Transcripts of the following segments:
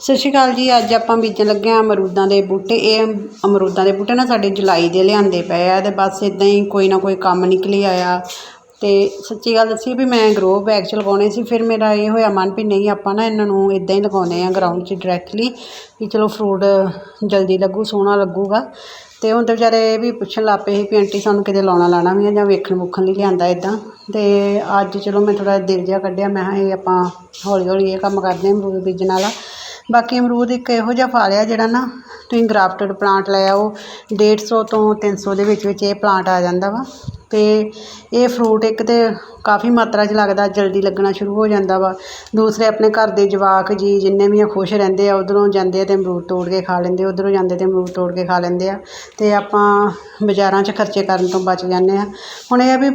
ਸਤਿ ਸ਼੍ਰੀ ਅਕਾਲ ਜੀ, ਅੱਜ ਆਪਾਂ ਬੀਜਣ ਲੱਗੇ ਹਾਂ ਅਮਰੂਦਾਂ ਦੇ ਬੂਟੇ। ਇਹ ਅਮਰੂਦਾਂ ਦੇ ਬੂਟੇ ਨਾ ਸਾਡੇ ਜੁਲਾਈ ਦੇ ਲਿਆਂਦੇ ਪਏ ਆ ਤੇ ਬਸ ਇਦਾਂ ਹੀ ਕੋਈ ਨਾ ਕੋਈ ਕੰਮ ਨਿਕਲੀ ਆਇਆ। ਤੇ ਸੱਚੀ ਗੱਲ ਦੱਸੀ ਵੀ ਮੈਂ ਗਰੋ ਬੈਗ 'ਚ ਲਗਾਉਣੇ ਸੀ, ਫਿਰ ਮੇਰਾ ਇਹ ਹੋਇਆ ਮਨ ਵੀ ਨਹੀਂ, ਆਪਾਂ ਨਾ ਇਹਨਾਂ ਨੂੰ ਇਦਾਂ ਹੀ ਲਗਾਉਂਦੇ ਆ ਗਰਾਊਂਡ 'ਚ ਡਾਇਰੈਕਟਲੀ ਵੀ ਚਲੋ ਫਰੂਟ ਜਲਦੀ ਲੱਗੂ, ਸੋਹਣਾ ਲੱਗੂਗਾ। ਤੇ ਹੁਣ ਤਾਂ ਵਿਚਾਰੇ ਇਹ ਵੀ ਪੁੱਛਣ ਲੱਗ ਪਏ ਸੀ ਵੀ ਆਂਟੀ ਸਾਨੂੰ ਕਿਤੇ ਲਾਉਣਾ ਲਾਣਾ ਵੀ ਆ ਜਾਂ ਵੇਖਣ ਵੂਖਣ ਲਈ ਲਿਆਂਦਾ ਇਦਾਂ ਤੇ ਅੱਜ ਚਲੋ ਮੈਂ ਥੋੜ੍ਹਾ ਦਿਲ ਜਿਹਾ ਕੱਢਿਆ, ਮੈਂ ਕਿਹਾ ਇਹ ਆਪਾਂ ਹੌਲੀ ਹੌਲੀ ਇਹ ਕੰਮ ਕਰਦੇ ਹਾਂ ਬੀਜਣ ਵਾਲਾ। ਬਾਕੀ ਅਮਰੂਦ ਇੱਕ ਇਹੋ ਜਿਹਾ ਫਲ ਆ ਜਿਹੜਾ ਨਾ ਤੁਸੀਂ ਗਰਾਫਟਡ ਪਲਾਂਟ ਲੈ ਆਓ 150 ਤੋਂ 300 ਦੇ ਵਿੱਚ ਵਿੱਚ ਇਹ ਪਲਾਂਟ ਆ ਜਾਂਦਾ ਵਾ। ਅਤੇ ਇਹ ਫਰੂਟ ਇੱਕ ਤਾਂ ਕਾਫੀ ਮਾਤਰਾ 'ਚ ਲੱਗਦਾ, ਜਲਦੀ ਲੱਗਣਾ ਸ਼ੁਰੂ ਹੋ ਜਾਂਦਾ ਵਾ। ਦੂਸਰੇ ਆਪਣੇ ਘਰ ਦੇ ਜਵਾਕ ਜੀ ਜਿੰਨੇ ਵੀ ਆ ਖੁਸ਼ ਰਹਿੰਦੇ ਆ, ਉੱਧਰੋਂ ਜਾਂਦੇ ਆ ਤੇ ਅਮਰੂਦ ਤੋੜ ਕੇ ਖਾ ਲੈਂਦੇ ਉੱਧਰੋਂ ਜਾਂਦੇ ਅਤੇ ਅਮਰੂਦ ਤੋੜ ਕੇ ਖਾ ਲੈਂਦੇ ਆ। ਅਤੇ ਆਪਾਂ ਬਾਜ਼ਾਰਾਂ 'ਚ ਖਰਚੇ ਕਰਨ ਤੋਂ ਬਚ ਜਾਂਦੇ ਹਾਂ ਹੁਣ ਇਹ ਆ ਵੀ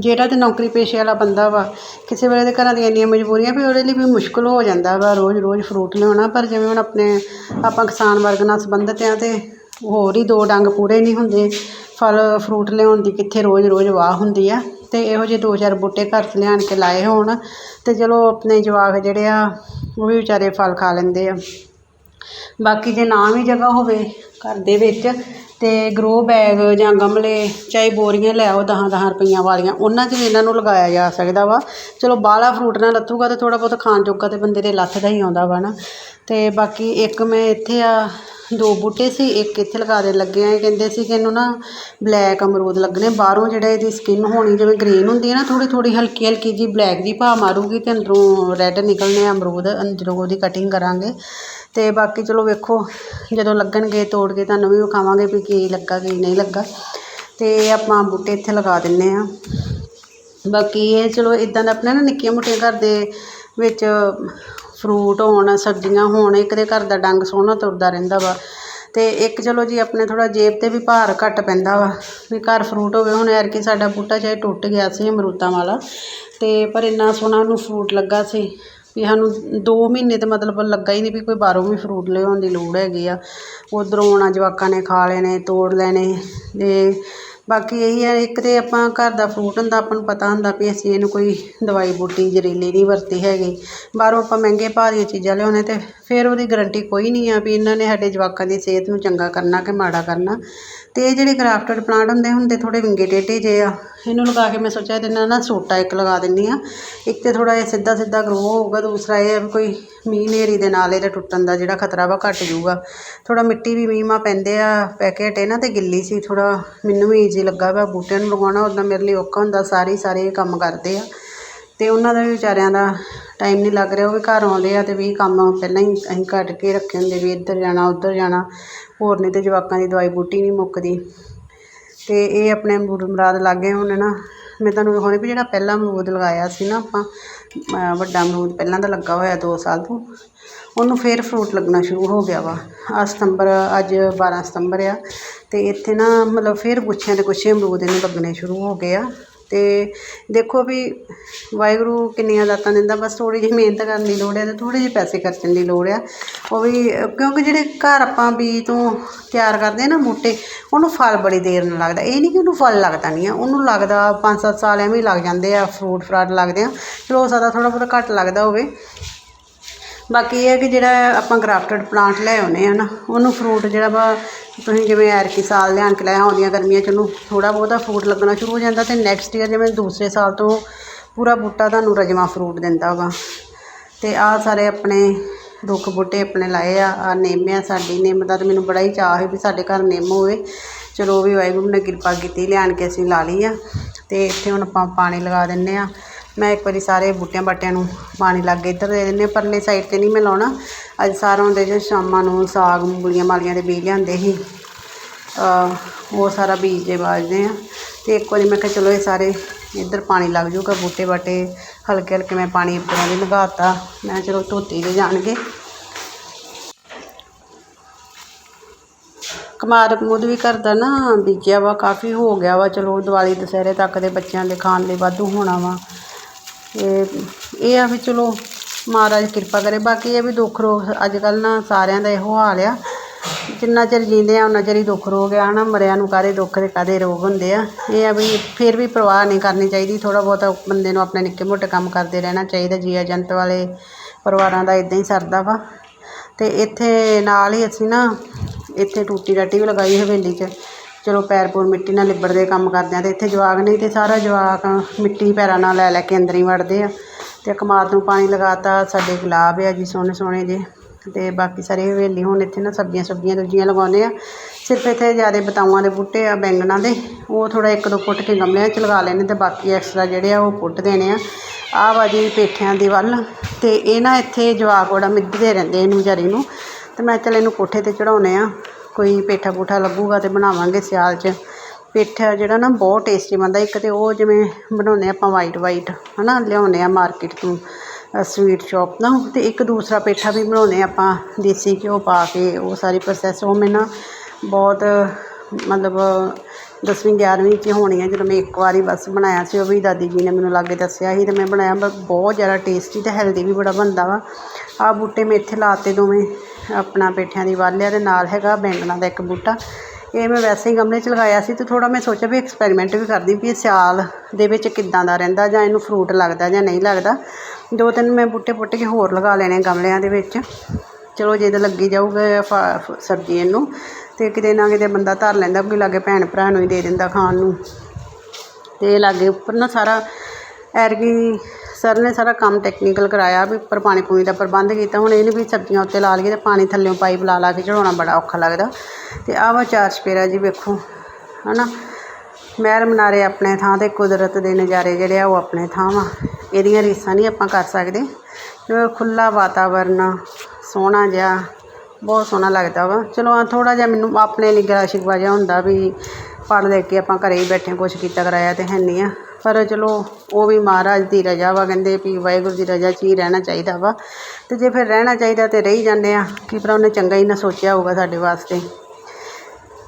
ਜਿਹੜਾ ਤਾਂ ਨੌਕਰੀ ਪੇਸ਼ੇ ਵਾਲਾ ਬੰਦਾ ਵਾ, ਕਿਸੇ ਵੇਲੇ ਦੇ ਘਰਾਂ ਦੀਆਂ ਇੰਨੀਆਂ ਮਜਬੂਰੀਆਂ, ਵੀ ਉਹਦੇ ਲਈ ਵੀ ਮੁਸ਼ਕਲ ਹੋ ਜਾਂਦਾ ਵਾ। ਰੋਜ਼ ਰੋਜ਼ ਫਰੂਟ ਲਿਆਉਣਾ, ਪਰ ਜਿਵੇਂ ਹੁਣ ਆਪਣੇ ਆਪਾਂ ਕਿਸਾਨ ਵਰਗ ਨਾਲ ਸੰਬੰਧਿਤ ਹਾਂ ਅਤੇ ਹੋਰ ਹੀ ਦੋ ਡੰਗ ਪੂਰੇ ਨਹੀਂ ਹੁੰਦੇ। ਫਲ ਫਰੂਟ ਲਿਆਉਣ ਦੀ ਕਿੱਥੇ ਰੋਜ਼ ਰੋਜ਼ ਵਾਹ ਹੁੰਦੀ ਆ। ਅਤੇ ਇਹੋ ਜਿਹੇ ਦੋ ਚਾਰ ਬੂਟੇ ਘਰ 'ਚ ਲਿਆਣ ਕੇ ਲਾਏ ਹੋਣ। ਅਤੇ ਚਲੋ ਆਪਣੇ ਜਵਾਕ ਜਿਹੜੇ ਆ, ਉਹ ਵੀ ਵਿਚਾਰੇ ਫਲ ਖਾ ਲੈਂਦੇ ਆ। ਬਾਕੀ ਜੇ ਨਾ ਵੀ ਜਗ੍ਹਾ ਹੋਵੇ ਘਰ ਦੇ ਵਿੱਚ ਅਤੇ ਗਰੋ ਬੈਗ ਜਾਂ ਗਮਲੇ, ਚਾਹੇ ਬੋਰੀਆਂ ਲੈ ਆਓ ਦਹਾਂ ਦਹਾਂ ਰੁਪਈਆਂ ਵਾਲੀਆਂ, ਉਹਨਾਂ 'ਚ ਵੀ ਇਹਨਾਂ ਨੂੰ ਲਗਾਇਆ ਜਾ ਸਕਦਾ ਵਾ। ਚਲੋ ਬਾਹਲਾ ਫਰੂਟ ਨਾ ਲੱਥੂਗਾ ਤਾਂ ਥੋੜ੍ਹਾ ਬਹੁਤ ਖਾਣ ਜੋਗਾ ਤਾਂ ਬੰਦੇ ਦੇ ਲੱਥਦਾ ਹੀ ਆਉਂਦਾ ਵਾ ਨਾ। ਅਤੇ ਬਾਕੀ ਇੱਕ ਮੈਂ ਇੱਥੇ ਆ, ਦੋ ਬੂਟੇ ਸੀ, ਇੱਕ ਇੱਥੇ ਲਗਾ ਦੇ ਲੱਗੇ ਆ। ਇਹ ਕਹਿੰਦੇ ਸੀ ਕਿ ਇਹਨੂੰ ਨਾ ਬਲੈਕ ਅਮਰੂਦ ਲੱਗਣੇ, ਬਾਹਰੋਂ ਜਿਹੜਾ ਇਹਦੀ ਸਕਿਨ ਹੋਣੀ ਜਿਵੇਂ ਗ੍ਰੀਨ ਹੁੰਦੀ ਹੈ ਨਾ ਥੋੜ੍ਹੀ ਥੋੜ੍ਹੀ ਹਲਕੀ ਹਲਕੀ ਜੀ ਬਲੈਕ ਦੀ ਭਾਅ ਮਾਰੂਗੀ ਅਤੇ ਅੰਦਰੋਂ ਰੈੱਡ ਨਿਕਲਣੇ ਆ ਅਮਰੂਦ, ਅੰਦਰੋਂ ਉਹਦੀ ਕਟਿੰਗ ਕਰਾਂਗੇ। ਅਤੇ ਬਾਕੀ ਚਲੋ ਵੇਖੋ, ਜਦੋਂ ਲੱਗਣਗੇ ਤੋੜ ਕੇ ਤੁਹਾਨੂੰ ਵੀ ਵਿਖਾਵਾਂਗੇ ਵੀ ਕੀ ਲੱਗਾ, ਕੀ ਨਹੀਂ ਲੱਗਾ। ਅਤੇ ਆਪਾਂ ਬੂਟੇ ਇੱਥੇ ਲਗਾ ਦਿੰਦੇ ਹਾਂ ਬਾਕੀ ਇਹ ਚਲੋ ਇੱਦਾਂ ਦਾ ਆਪਣੇ ਨਾ ਨਿੱਕੀਆਂ ਮੋਟੀਆਂ ਘਰ ਦੇ ਵਿੱਚ ਫਰੂਟ ਹੋਣ, ਸਬਜ਼ੀਆਂ ਹੋਣ, ਇੱਕ ਦੇ ਘਰ ਦਾ ਡੰਗ ਸੋਹਣਾ ਤੁਰਦਾ ਰਹਿੰਦਾ ਵਾ। ਅਤੇ ਇੱਕ ਚਲੋ ਜੀ ਆਪਣੇ ਥੋੜ੍ਹਾ ਜੇਬ 'ਤੇ ਵੀ ਭਾਰ ਘੱਟ ਪੈਂਦਾ ਵਾ, ਵੀ ਘਰ ਫਰੂਟ ਹੋਵੇ। ਹੁਣ ਐਰਕੀ ਸਾਡਾ ਬੂਟਾ ਚਾਹੇ ਟੁੱਟ ਗਿਆ ਸੀ ਅਮਰੂਦਾਂ ਵਾਲਾ ਅਤੇ ਪਰ ਇੰਨਾ ਸੋਹਣਾ ਉਹਨੂੰ ਫਰੂਟ ਲੱਗਾ ਸੀ। ਵੀ ਸਾਨੂੰ ਦੋ ਮਹੀਨੇ ਤਾਂ ਮਤਲਬ ਲੱਗਾ ਹੀ ਨਹੀਂ ਵੀ ਕੋਈ ਬਾਹਰੋਂ ਵੀ ਫਰੂਟ ਲਿਆਉਣ ਦੀ ਲੋੜ ਹੈਗੀ ਆ। ਉੱਧਰੋਂ ਆਉਣਾ ਜਵਾਕਾਂ ਨੇ ਖਾ ਲੈਣੇ, ਤੋੜ ਲੈਣੇ ਅਤੇ ਬਾਕੀ ਇਹੀ ਹੈ, ਇੱਕ ਤਾਂ ਆਪਾਂ ਘਰ ਦਾ ਫਰੂਟ ਹੁੰਦਾ, ਆਪਾਂ ਨੂੰ ਪਤਾ ਹੁੰਦਾ ਵੀ ਅਸੀਂ ਇਹਨੂੰ ਕੋਈ ਦਵਾਈ ਬੂਟੀ, ਜ਼ਹਿਰੀਲੀ ਨਹੀਂ ਵਰਤੀ ਹੈਗੀ। ਬਾਹਰੋਂ ਆਪਾਂ ਮਹਿੰਗੇ ਭਾਅ ਦੀਆਂ ਚੀਜ਼ਾਂ ਲਿਆਉਂਦੇ ਅਤੇ ਫਿਰ ਉਹਦੀ ਗਰੰਟੀ ਕੋਈ ਨਹੀਂ ਆ ਵੀ ਇਹਨਾਂ ਨੇ ਸਾਡੇ ਜਵਾਕਾਂ ਦੀ ਸਿਹਤ ਨੂੰ ਚੰਗਾ ਕਰਨਾ ਕਿ ਮਾੜਾ ਕਰਨਾ। ਅਤੇ ਇਹ ਜਿਹੜੇ ਗ੍ਰਾਫਟਡ ਪਲਾਂਟ ਹੁੰਦੇ ਹੁੰਦੇ ਥੋੜ੍ਹੇ ਵਿੰਗੇ ਟੇਢੇ ਜਿਹੇ ਆ। ਇਹਨੂੰ ਲਗਾ ਕੇ ਮੈਂ ਸੋਚਿਆ ਇਹਦੇ ਨਾਲ ਨਾ ਸੋਟਾ ਇੱਕ ਲਗਾ ਦਿੰਦੀ ਹਾਂ। ਇੱਕ ਤਾਂ ਥੋੜ੍ਹਾ ਜਿਹਾ ਸਿੱਧਾ ਸਿੱਧਾ ਗਰੋ ਹੋਊਗਾ, ਦੂਸਰਾ ਇਹ ਆ ਵੀ ਕੋਈ ਮੀਂਹ ਹਨੇਰੀ ਦੇ ਨਾਲ ਇਹਦੇ ਟੁੱਟਣ ਦਾ ਜਿਹੜਾ ਖਤਰਾ ਵਾ ਘੱਟ ਜਾਊਗਾ। ਥੋੜ੍ਹਾ ਮਿੱਟੀ ਵੀ ਮੀਂਹ ਮਾ ਪੈਂਦੇ ਆ, ਪੈਕੇਟ ਕੇ ਨਾ ਤੇ ਗਿੱਲੀ ਸੀ, ਥੋੜ੍ਹਾ ਮੈਨੂੰ ਵੀ ਈਜ਼ੀ ਲੱਗਾ ਵਾ ਬੂਟਿਆਂ ਨੂੰ ਲਗਾਉਣਾ ਉੱਦਾਂ ਮੇਰੇ ਲਈ ਔਖਾ ਹੁੰਦਾ, ਸਾਰੇ ਹੀ ਸਾਰੇ ਇਹ ਕੰਮ ਕਰਦੇ ਆ। ਤੇ ਉਹਨਾਂ ਦਾ ਵੀ ਵਿਚਾਰਿਆਂ ਦਾ ਟਾਈਮ ਨਹੀਂ ਲੱਗ ਰਿਹਾ, ਉਹ ਵੀ ਘਰ ਆਉਂਦੇ ਆ ਤੇ ਵੀ ਕੰਮ ਪਹਿਲਾਂ ਹੀ ਅਸੀਂ ਕੱਢ ਕੇ ਰੱਖੇ ਹੁੰਦੇ ਵੀ ਇੱਧਰ ਜਾਣਾ, ਉੱਧਰ ਜਾਣਾ, ਹੋਰ ਨਹੀਂ ਤੇ ਜਵਾਕਾਂ ਦੀ ਦਵਾਈ ਬੂਟੀ ਨਹੀਂ ਮੁੱਕਦੀ। ਤੇ ਇਹ ਆਪਣੇ ਅਮਰੂਦ ਮਰਾਦ ਲਾਗੇ ਹੁਣ ਨਾ ਮੈਂ ਤੁਹਾਨੂੰ ਦਿਖਾਉਂਦੀ ਵੀ ਜਿਹੜਾ ਪਹਿਲਾ ਅਮਰੂਦ ਲਗਾਇਆ ਸੀ ਨਾ ਆਪਾਂ ਵੱਡਾ ਅਮਰੂਦ ਪਹਿਲਾਂ ਦਾ ਲੱਗਾ ਹੋਇਆ ਦੋ ਸਾਲ ਤੋਂ, ਉਹਨੂੰ ਫਿਰ ਫਰੂਟ ਲੱਗਣਾ ਸ਼ੁਰੂ ਹੋ ਗਿਆ ਵਾ। ਆ ਸਤੰਬਰ, ਅੱਜ 12 ਸਤੰਬਰ ਆ ਤੇ ਇੱਥੇ ਨਾ ਮਤਲਬ ਫਿਰ ਗੁੱਛਿਆਂ ਦੇ ਗੁੱਛੇ ਅਮਰੂਦ ਇਹਨੂੰ ਲੱਗਣੇ ਸ਼ੁਰੂ ਹੋ ਗਏ ਆ। ਅਤੇ ਦੇਖੋ ਵੀ ਵਾਹਿਗੁਰੂ ਕਿੰਨੀਆਂ ਦਾਤਾਂ ਦਿੰਦਾ, ਬਸ ਥੋੜ੍ਹੀ ਜਿਹੀ ਮਿਹਨਤ ਕਰਨ ਦੀ ਲੋੜ ਹੈ ਅਤੇ ਥੋੜ੍ਹੇ ਜਿਹੇ ਪੈਸੇ ਖਰਚਣ ਦੀ ਲੋੜ ਆ। ਉਹ ਵੀ, ਕਿਉਂਕਿ ਜਿਹੜੇ ਘਰ ਆਪਾਂ ਬੀਜ ਤੋਂ ਤਿਆਰ ਕਰਦੇ ਹਾਂ ਨਾ ਬੂਟੇ, ਉਹਨੂੰ ਫਲ ਬੜੀ ਦੇਰ ਨਾਲ ਲੱਗਦਾ। ਇਹ ਨਹੀਂ ਕਿ ਉਹਨੂੰ ਫਲ ਲੱਗਦਾ ਨਹੀਂ ਆ, ਉਹਨੂੰ ਲੱਗਦਾ 5-7 ਸਾਲ ਐਵੇਂ ਹੀ ਲੱਗ ਜਾਂਦੇ ਆ, ਫਰੂਟ ਫਰਾਟ ਲੱਗਦੇ ਆ। ਚਲੋ ਹੋ ਸਕਦਾ ਥੋੜ੍ਹਾ ਬਹੁਤਾ ਘੱਟ ਲੱਗਦਾ ਹੋਵੇ। ਬਾਕੀ ਇਹ ਹੈ ਕਿ ਜਿਹੜਾ ਆਪਾਂ ਗ੍ਰਾਫਟਡ ਪਲਾਂਟ ਲੈ ਆਉਂਦੇ ਆ ਨਾ, ਉਹਨੂੰ ਫਰੂਟ ਜਿਹੜਾ ਵਾ, ਤੁਸੀਂ ਜਿਵੇਂ ਐਰਕੀ ਸਾਲ ਲਿਆਣ ਕੇ ਲੈ ਆਉਂਦੀਆਂ ਗਰਮੀਆਂ 'ਚ, ਉਹਨੂੰ ਥੋੜ੍ਹਾ ਬਹੁਤਾ ਫਰੂਟ ਲੱਗਣਾ ਸ਼ੁਰੂ ਹੋ ਜਾਂਦਾ ਤੇ ਨੈਕਸਟ ਈਅਰ ਜਿਵੇਂ ਦੂਸਰੇ ਸਾਲ ਤੋਂ ਪੂਰਾ ਬੂਟਾ ਤੁਹਾਨੂੰ ਰਜਮਾ ਫਰੂਟ ਦਿੰਦਾ ਵਾ। ਤੇ ਆਹ ਸਾਰੇ ਆਪਣੇ ਰੁੱਖ ਬੂਟੇ ਆਪਣੇ ਲਾਏ ਆ ਆ ਨਿੰਮ ਆ, ਸਾਡੀ ਨਿੰਮ ਦਾ ਤਾਂ ਮੈਨੂੰ ਬੜਾ ਹੀ ਚਾਅ ਹੈ ਵੀ ਸਾਡੇ ਘਰ ਨਿੰਮ ਹੋਵੇ। ਚਲੋ ਉਹ ਵੀ ਵਾਹਿਗੁਰੂ ਨੇ ਕਿਰਪਾ ਕੀਤੀ ਲਿਆਣ ਕੇ ਅਸੀਂ ਲਾ ਲਈ ਆ। ਤੇ ਇੱਥੇ ਹੁਣ ਆਪਾਂ ਪਾਣੀ ਲਗਾ ਦਿੰਨੇ ਆ। ਮੈਂ ਇੱਕ ਵਾਰੀ ਸਾਰੇ ਬੂਟਿਆਂ ਬਾਟਿਆਂ ਨੂੰ ਪਾਣੀ ਲੱਗ ਇੱਧਰ ਦੇ ਦਿੰਦੇ ਹਾਂ। ਪਰਲੇ ਸਾਈਡ 'ਤੇ ਨਹੀਂ ਮੈਂ ਲਾਉਣਾ। ਅੱਜ ਸਾਰਾ ਹੁੰਦੇ ਜੇ ਸ਼ਾਮਾਂ ਨੂੰ ਸਾਗ, ਮੂਲੀਆਂ, ਮਾਲੀਆਂ ਦੇ ਬੀਜ ਲਿਆਂਦੇ ਸੀ। ਉਹ ਸਾਰਾ ਬੀਜ ਦੇ ਬਾਜਦੇ ਆ। ਤੇ ਇੱਕ ਵਾਰੀ ਮੈਂ ਕਿਹਾ, ਚਲੋ ਇਹ ਸਾਰੇ ਇੱਧਰ ਪਾਣੀ ਲੱਗ ਜਾਊਗਾ ਬੂਟੇ ਬਾਟੇ। ਹਲਕੇ ਹਲਕੇ ਮੈਂ ਪਾਣੀ ਉੱਪਰੋਂ ਦੀ ਲਗਾਤਾ ਮੈਂ ਚਲੋ ਧੋਤੇ ਦੇ ਜਾਣਗੇ। ਕਮਾਦ ਕਮੂਦ ਵੀ ਘਰ ਦਾ ਨਾ ਬੀਜਿਆ ਵਾ, ਕਾਫੀ ਹੋ ਗਿਆ ਵਾ। ਚਲੋ ਦੀਵਾਲੀ, ਦੁਸਹਿਰੇ ਤੱਕ ਦੇ ਬੱਚਿਆਂ ਦੇ ਖਾਣ ਲਈ ਵਾਧੂ ਹੋਣਾ ਵਾ। ਇਹ ਆ ਵੀ ਚਲੋ ਮਹਾਰਾਜ ਕਿਰਪਾ ਕਰੇ। ਬਾਕੀ ਇਹ ਵੀ ਦੁੱਖ ਰੋਗ ਅੱਜ ਕੱਲ੍ਹ ਨਾ ਸਾਰਿਆਂ ਦਾ ਇਹੋ ਹਾਲ ਆ। ਜਿੰਨਾ ਚਿਰ ਜੀਂਦੇ ਆ ਉਹਨਾਂ ਚਿਰ ਹੀ ਦੁੱਖ ਰੋਗ ਆ ਨਾ ਮਰਿਆਂ ਨੂੰ ਕਾਹਦੇ ਦੁੱਖ ਦੇ ਕਾਹਦੇ ਰੋਗ ਹੁੰਦੇ ਆ। ਇਹ ਆ ਵੀ ਫਿਰ ਵੀ ਪਰਵਾਹ ਨਹੀਂ ਕਰਨੀ ਚਾਹੀਦੀ। ਥੋੜ੍ਹਾ ਬਹੁਤਾ ਬੰਦੇ ਨੂੰ ਆਪਣੇ ਨਿੱਕੇ ਮੋਟੇ ਕੰਮ ਕਰਦੇ ਰਹਿਣਾ ਚਾਹੀਦਾ। ਜੀਆ ਜੰਤ ਵਾਲੇ ਪਰਿਵਾਰਾਂ ਦਾ ਇਦਾਂ ਹੀ ਸਰਦਾ ਵਾ। ਤੇ ਇੱਥੇ ਨਾਲ ਹੀ ਅਸੀਂ ਨਾ ਇੱਥੇ ਟੂਟੀ ਰਾਟੀ ਵੀ ਲਗਾਈ ਹਵੇਲੀ 'ਚ। ਚਲੋ ਪੈਰ ਪੂਰ ਮਿੱਟੀ ਨਾਲ ਲਿਬੜਦੇ ਕੰਮ ਕਰਦੇ ਆ ਅਤੇ ਇੱਥੇ ਜਵਾਕ ਨਹੀਂ ਅਤੇ ਸਾਰਾ ਜਵਾਕ ਮਿੱਟੀ ਪੈਰਾਂ ਨਾਲ ਲੈ ਲੈ ਕੇ ਅੰਦਰ ਹੀ ਵੜਦੇ ਆ। ਅਤੇ ਕਮਾਦ ਨੂੰ ਪਾਣੀ ਲਗਾਤਾ, ਸਾਡੇ ਗੁਲਾਬ ਆ ਜੀ ਸੋਹਣੇ ਸੋਹਣੇ ਜੇ। ਅਤੇ ਬਾਕੀ ਸਾਰੀ ਹਵੇਲੀ ਹੁਣ ਇੱਥੇ ਨਾ ਸਬਜ਼ੀਆਂ ਸੁਬਜ਼ੀਆਂ ਦੂਜੀਆਂ ਲਗਾਉਂਦੇ ਆ। ਸਿਰਫ ਇੱਥੇ ਜ਼ਿਆਦਾ ਬਤਾਊਆਂ ਦੇ ਬੂਟੇ ਆ, ਬੈਂਗਣਾ ਦੇ। ਉਹ ਥੋੜ੍ਹਾ ਇੱਕ ਦੋ ਪੁੱਟ ਕੇ ਗਮਲਿਆਂ 'ਚ ਲਗਾ ਲੈਣੇ ਅਤੇ ਬਾਕੀ ਐਕਸਟਰਾ ਜਿਹੜੇ ਆ ਉਹ ਪੁੱਟ ਦੇਣੇ ਆ। ਆਹ ਵਾ ਜੀ ਪੇਠਿਆਂ ਦੀ ਵੱਲ। ਅਤੇ ਇਹ ਨਾ ਇੱਥੇ ਜਵਾਕ ਬੜਾ ਮਿੱਧਦੇ ਰਹਿੰਦੇ ਇਹਨੂੰ ਵਿਚਾਰੀ ਨੂੰ। ਅਤੇ ਮੈਂ ਚੱਲ ਇਹਨੂੰ ਕੋਠੇ 'ਤੇ ਚੜਾਉਂਦੇ ਆ। ਕੋਈ ਪੇਠਾ ਪੂਠਾ ਲੱਗੂਗਾ ਤੇ ਬਣਾਵਾਂਗੇ ਸਿਆਲ 'ਚ। ਪੇਠਾ ਜਿਹੜਾ ਨਾ ਬਹੁਤ ਟੇਸਟੀ ਬਣਦਾ, ਇੱਕ ਤਾਂ ਉਹ ਜਿਵੇਂ ਬਣਾਉਂਦੇ ਆਪਾਂ ਵਾਈਟ ਵਾਈਟ ਹੈ ਨਾ ਲਿਆਉਂਦੇ ਹਾਂ ਮਾਰਕੀਟ ਤੋਂ ਸਵੀਟ ਸ਼ੋਪ ਤੋਂ ਅਤੇ ਇੱਕ ਦੂਸਰਾ ਪੇਠਾ ਵੀ ਬਣਾਉਂਦੇ ਹਾਂ ਆਪਾਂ ਦੇਸੀ ਘਿਓ ਪਾ ਕੇ, ਉਹ ਸਾਰੀ ਪ੍ਰੋਸੈਸ ਉਹ ਮੈਂ ਨਾ ਬਹੁਤ, ਮਤਲਬ ਦਸਵੀਂ ਗਿਆਰਵੀਂ 'ਚ ਹੋਣੀ ਹੈ ਜਦੋਂ ਮੈਂ ਇੱਕ ਵਾਰੀ ਬਸ ਬਣਾਇਆ ਸੀ, ਉਹ ਵੀ ਦਾਦੀ ਜੀ ਨੇ ਮੈਨੂੰ ਲਾਗੇ ਦੱਸਿਆ ਸੀ ਤੇ ਮੈਂ ਬਣਾਇਆ, ਬ- ਬਹੁਤ ਜ਼ਿਆਦਾ ਟੇਸਟੀ ਤੇ ਹੈਲਦੀ ਵੀ ਬੜਾ ਬਣਦਾ ਵਾ। ਆਹ ਬੂਟੇ ਮੈਂ ਇੱਥੇ ਲਾਤੇ ਦੋਵੇਂ ਆਪਣਾ ਪੇਠਿਆਂ ਦੀ ਵੱਲ ਆ ਤੇ ਨਾਲ ਹੈਗਾ ਬੈਂਗਣਾ ਦਾ ਇੱਕ ਬੂਟਾ। ਇਹ ਮੈਂ ਵੈਸੇ ਹੀ ਗਮਲੇ 'ਚ ਲਗਾਇਆ ਸੀ ਅਤੇ ਥੋੜ੍ਹਾ ਮੈਂ ਸੋਚਿਆ ਵੀ ਐਕਸਪੈਰੀਮੈਂਟ ਵੀ ਕਰਦੀ ਵੀ ਇਹ ਸਿਆਲ ਦੇ ਵਿੱਚ ਕਿੱਦਾਂ ਦਾ ਰਹਿੰਦਾ ਜਾਂ ਇਹਨੂੰ ਫਰੂਟ ਲੱਗਦਾ ਜਾਂ ਨਹੀਂ ਲੱਗਦਾ। ਦੋ ਤਿੰਨ ਮੈਂ ਬੂਟੇ ਪੁੱਟ ਕੇ ਹੋਰ ਲਗਾ ਲੈਣੇ ਗਮਲਿਆਂ ਦੇ ਵਿੱਚ। ਚਲੋ ਜੇ ਤਾਂ ਲੱਗੀ ਜਾਊਗਾ ਫ- ਫ- ਸਬਜ਼ੀ ਇਹਨੂੰ ਅਤੇ ਕਿਤੇ ਨਾ ਕਿਤੇ ਬੰਦਾ ਧਰ ਲੈਂਦਾ ਕੋਈ ਲਾਗੇ ਭੈਣ ਭਰਾ ਨੂੰ ਹੀ ਦੇ ਦਿੰਦਾ ਖਾਣ ਨੂੰ। ਅਤੇ ਲਾਗੇ ਉੱਪਰ ਨਾ ਸਾਰਾ ਐਰਗੀ ਸਰ ਨੇ ਸਾਰਾ ਕੰਮ ਟੈਕਨੀਕਲ ਕਰਾਇਆ ਵੀ ਉੱਪਰ ਪਾਣੀ ਪੂਣੀ ਦਾ ਪ੍ਰਬੰਧ ਕੀਤਾ। ਹੁਣ ਇਹ ਨਹੀਂ ਵੀ ਸਬਜ਼ੀਆਂ ਉੱਤੇ ਲਾ ਲਈਏ ਅਤੇ ਪਾਣੀ ਥੱਲਿਓਂ ਪਾਈਪ ਲਾ ਲਾ ਕੇ ਚੜਾਉਣਾ ਬੜਾ ਔਖਾ ਲੱਗਦਾ। ਅਤੇ ਆਹ ਵਾ ਚਾਰ ਚਪੇਰਾ ਜੀ ਵੇਖੋ ਹੈ ਨਾ ਮਹਿਰ ਮਨਾਰੇ ਆਪਣੇ ਥਾਂ ਤੇ ਕੁਦਰਤ ਦੇ ਨਜ਼ਾਰੇ ਜਿਹੜੇ ਆ ਉਹ ਆਪਣੇ ਥਾਂ ਵਾ। ਇਹਦੀਆਂ ਰੀਸਾਂ ਨਹੀਂ ਆਪਾਂ ਕਰ ਸਕਦੇ। ਜਿਵੇਂ ਖੁੱਲਾ ਵਾਤਾਵਰਨ, ਸੋਹਣਾ ਜਿਹਾ ਬਹੁਤ ਸੋਹਣਾ ਲੱਗਦਾ ਵਾ। ਚਲੋ ਆ ਥੋੜ੍ਹਾ ਜਿਹਾ ਮੈਨੂੰ ਆਪਣੇ ਲਈ ਗਲਾ ਸ਼ਿਕਵਾ ਜਿਹਾ ਹੁੰਦਾ ਵੀ ਪੜ੍ਹ ਲਿਖ ਕੇ ਆਪਾਂ ਘਰੇ ਹੀ ਬੈਠੇ ਕੁਛ ਕੀਤਾ ਕਰਾਇਆ ਤਾਂ ਹੈ ਨਹੀਂ ਆ। ਪਰ ਚਲੋ ਉਹ ਵੀ ਮਹਾਰਾਜ ਦੀ ਰਜਾ ਵਾ, ਕਹਿੰਦੇ ਵੀ ਵਾਹਿਗੁਰੂ ਦੀ ਰਜਾ 'ਚ ਹੀ ਰਹਿਣਾ ਚਾਹੀਦਾ ਵਾ। ਅਤੇ ਜੇ ਫਿਰ ਰਹਿਣਾ ਚਾਹੀਦਾ ਤਾਂ ਰਹੀ ਜਾਂਦੇ ਆ, ਕਿ ਪਰ ਉਹਨੇ ਚੰਗਾ ਹੀ ਨਾ ਸੋਚਿਆ ਹੋਊਗਾ ਸਾਡੇ ਵਾਸਤੇ।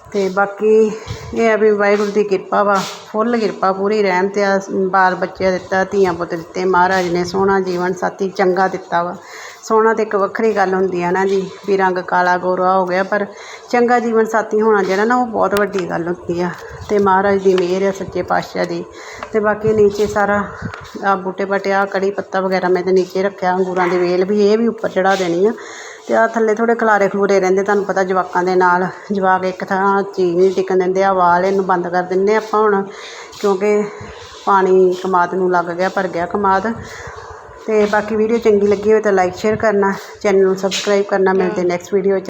ਅਤੇ ਬਾਕੀ ਇਹ ਆ ਵੀ ਵਾਹਿਗੁਰੂ ਦੀ ਕਿਰਪਾ ਵਾ, ਫੁੱਲ ਕਿਰਪਾ ਪੂਰੀ ਰਹਿਮਤ ਆ, ਬਾਲ ਬੱਚੇ ਦਿੱਤਾ, ਧੀਆਂ ਪੁੱਤ ਦਿੱਤੇ, ਮਹਾਰਾਜ ਨੇ ਸੋਹਣਾ ਜੀਵਨ ਸਾਥੀ ਚੰਗਾ ਦਿੱਤਾ ਵਾ। ਸੋਹਣਾ ਤੇ ਇੱਕ ਵੱਖਰੀ ਗੱਲ ਹੁੰਦੀ ਆ ਨਾ ਜੀ, ਵੀ ਰੰਗ ਕਾਲਾ ਗੋਰਾ ਹੋ ਗਿਆ, ਪਰ ਚੰਗਾ ਜੀਵਨ ਸਾਥੀ ਹੋਣਾ ਜਿਹੜਾ ਨਾ, ਉਹ ਬਹੁਤ ਵੱਡੀ ਗੱਲ ਹੁੰਦੀ ਆ। ਤੇ ਮਹਾਰਾਜ ਦੀ ਮਿਹਰ ਆ, ਸੱਚੇ ਪਾਤਸ਼ਾਹ ਦੀ। ਤੇ ਬਾਕੀ ਨੀਚੇ ਸਾਰਾ, ਆ ਬੂਟੇ ਬਾਟੇ ਕੜੀ ਪੱਤਾ ਵਗੈਰਾ ਮੈਂ ਤੇ ਨੀਚੇ ਰੱਖਿਆ, ਅੰਗੂਰਾਂ ਦੀ ਵੇਲ ਵੀ ਇਹ ਵੀ ਉੱਪਰ ਚੜਾ ਦੇਣੀ ਆ। ਤੇ ਆ ਥੱਲੇ ਥੋੜੇ ਖਲਾਰੇ ਖਲੂਰੇ ਰਹਿੰਦੇ, ਤੁਹਾਨੂੰ ਪਤਾ ਜਵਾਕਾਂ ਦੇ ਨਾਲ, ਜਵਾਕ ਇੱਕ ਥਾਂ ਚੀਜ਼ ਨਹੀਂ ਟਿਕਣ ਦਿੰਦੇ, ਆ ਵਾਲ ਇਹਨੂੰ ਬੰਦ ਕਰ ਦਿੰਦੇ ਆਪਾਂ ਹੁਣ, ਕਿਉਂਕਿ ਪਾਣੀ ਕਮਾਦ ਨੂੰ ਲੱਗ ਗਿਆ, ਭਰ ਗਿਆ ਕਮਾਦ। ਅਤੇ ਬਾਕੀ ਵੀਡੀਓ ਚੰਗੀ ਲੱਗੀ ਹੋਵੇ ਤਾਂ ਲਾਈਕ ਸ਼ੇਅਰ ਕਰਨਾ ਚੈਨਲ ਨੂੰ ਸਬਸਕ੍ਰਾਈਬ ਕਰਨਾ, ਮਿਲਦੇ ਨੈਕਸਟ ਵੀਡੀਓ 'ਚ।